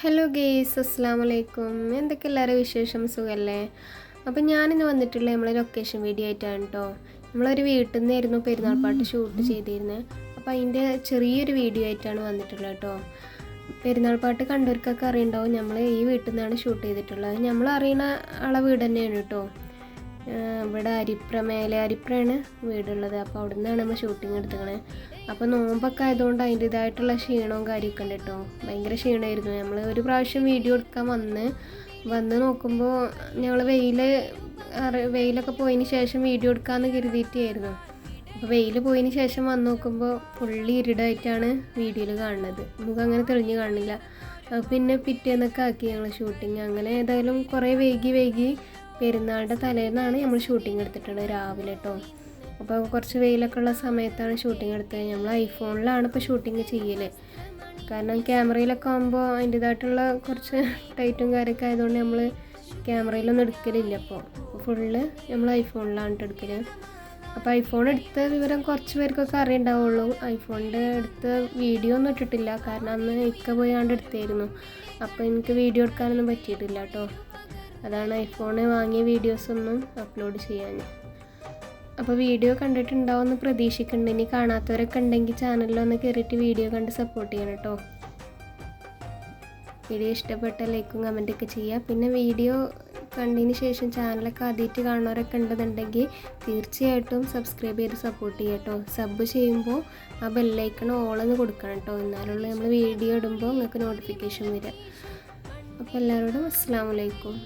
Hello guys അസ്സാം വലൈക്കും എന്തൊക്കെ എല്ലാവരും വിശേഷം? സുഖമല്ലേ അപ്പം ഞാനിന്ന് വന്നിട്ടുള്ള നമ്മളെ ലൊക്കേഷൻ വീഡിയോ ആയിട്ടാണ് കേട്ടോ നമ്മളൊരു വീട്ടിൽ നിന്നായിരുന്നു പെരുന്നാൾ പാട്ട് ഷൂട്ട് ചെയ്തിരുന്നത് അപ്പോൾ അതിന്റെ ചെറിയൊരു വീഡിയോ ആയിട്ടാണ് വന്നിട്ടുള്ളത് കേട്ടോ പെരുന്നാൾ പാട്ട് കണ്ടവർക്കൊക്കെ അറിയുണ്ടാവും. നമ്മൾ ഈ വീട്ടിൽ നിന്നാണ് ഷൂട്ട് ചെയ്തിട്ടുള്ളത്. നമ്മൾ അറിയുന്ന ആളെ വീട് തന്നെയാണ് കേട്ടോ ഇവിടെ അരിപ്ര മേലെ അരിപ്രയാണ് വീടുള്ളത്. അപ്പോൾ അവിടെ നിന്നാണ് നമ്മൾ ഷൂട്ടിങ് എടുത്തത് അപ്പോൾ നോമ്പൊക്കെ ആയതുകൊണ്ട് അതിന്റെതായിട്ടുള്ള ക്ഷീണവും കാര്യമൊക്കെ ഉണ്ട് കേട്ടോ. ഭയങ്കര ക്ഷീണമായിരുന്നു. നമ്മൾ ഒരു പ്രാവശ്യം വീഡിയോ എടുക്കാൻ വന്ന് വന്ന് നോക്കുമ്പോൾ ഞങ്ങൾ വെയിൽ വെയിലൊക്കെ പോയതിന് ശേഷം വീഡിയോ എടുക്കാമെന്ന് കരുതിയിട്ടായിരുന്നു. അപ്പോൾ വെയിൽ പോയതിന് ശേഷം വന്ന് നോക്കുമ്പോൾ ഫുള്ളി ഇരുടായിട്ടാണ് വീഡിയോയിൽ കാണുന്നത്. നമുക്ക് അങ്ങനെ തെളിഞ്ഞ് കാണില്ല പിന്നെ പിറ്റേന്നൊക്കെ ആക്കി ഞങ്ങൾ ഷൂട്ടിങ് അങ്ങനെ ഏതായാലും കുറേ വൈകി വൈകി പെരുന്നാളുടെ തലേന്നാണ് നമ്മൾ ഷൂട്ടിംഗ് എടുത്തിട്ടുള്ളത് രാവിലെ കേട്ടോ അപ്പോൾ കുറച്ച് വെയിലൊക്കെ ഉള്ള സമയത്താണ് ഷൂട്ടിംഗ് എടുത്തത്. നമ്മൾ ഐഫോണിലാണ് ഇപ്പോൾ ഷൂട്ടിംഗ് ചെയ്യൽ കാരണം ക്യാമറയിലൊക്കെ ആകുമ്പോൾ അതിന്റേതായിട്ടുള്ള കുറച്ച് ടൈറ്റും കാര്യമൊക്കെ ആയതുകൊണ്ട് നമ്മൾ ക്യാമറയിലൊന്നും എടുക്കലില്ല അപ്പോൾ ഫുള്ള് നമ്മൾ ഐഫോണിലാണ് എടുക്കൽ അപ്പോൾ ഐഫോൺ എടുത്ത വിവരം കുറച്ച് പേർക്കൊക്കെ അറിയണ്ടാവുള്ളൂ. ഐഫോണിന്റെ എടുത്ത വീഡിയോ ഒന്നും ഇട്ടിട്ടില്ല. കാരണം അന്ന് ഇക്ക പോയാണ്ട് എടുത്തായിരുന്നു അപ്പോൾ എനിക്ക് വീഡിയോ എടുക്കാനൊന്നും പറ്റിയിട്ടില്ല കേട്ടോ അതാണ് ഐഫോണ് വാങ്ങിയ വീഡിയോസൊന്നും അപ്ലോഡ് ചെയ്യാൻ അപ്പോൾ വീഡിയോ കണ്ടിട്ടുണ്ടാവുമെന്ന് പ്രതീക്ഷിക്കുന്നുണ്ട് ഇനി കാണാത്തവരൊക്കെ ഉണ്ടെങ്കിൽ ചാനലിലൊന്ന് കയറിയിട്ട് വീഡിയോ കണ്ട് സപ്പോർട്ട് ചെയ്യണം കേട്ടോ വീഡിയോ ഇഷ്ടപ്പെട്ട ലൈക്കും കമന്റൊക്കെ ചെയ്യുക. പിന്നെ വീഡിയോ കണ്ടതിന് ശേഷം ചാനലൊക്കെ ആദ്യമായിട്ട് കാണുന്നവരൊക്കെ ഉണ്ടെന്നുണ്ടെങ്കിൽ തീർച്ചയായിട്ടും സബ്സ്ക്രൈബ് ചെയ്ത് സപ്പോർട്ട് ചെയ്യുക കേട്ടോ സബ് ചെയ്യുമ്പോൾ ആ ബെല്ലൈക്കൺ ഓളെന്ന് കൊടുക്കണം കേട്ടോ എന്നാലുള്ള നമ്മൾ വീഡിയോ ഇടുമ്പോൾ നിങ്ങൾക്ക് നോട്ടിഫിക്കേഷൻ വരിക. അപ്പോൾ എല്ലാവരോടും അസ്സാം വലൈക്കും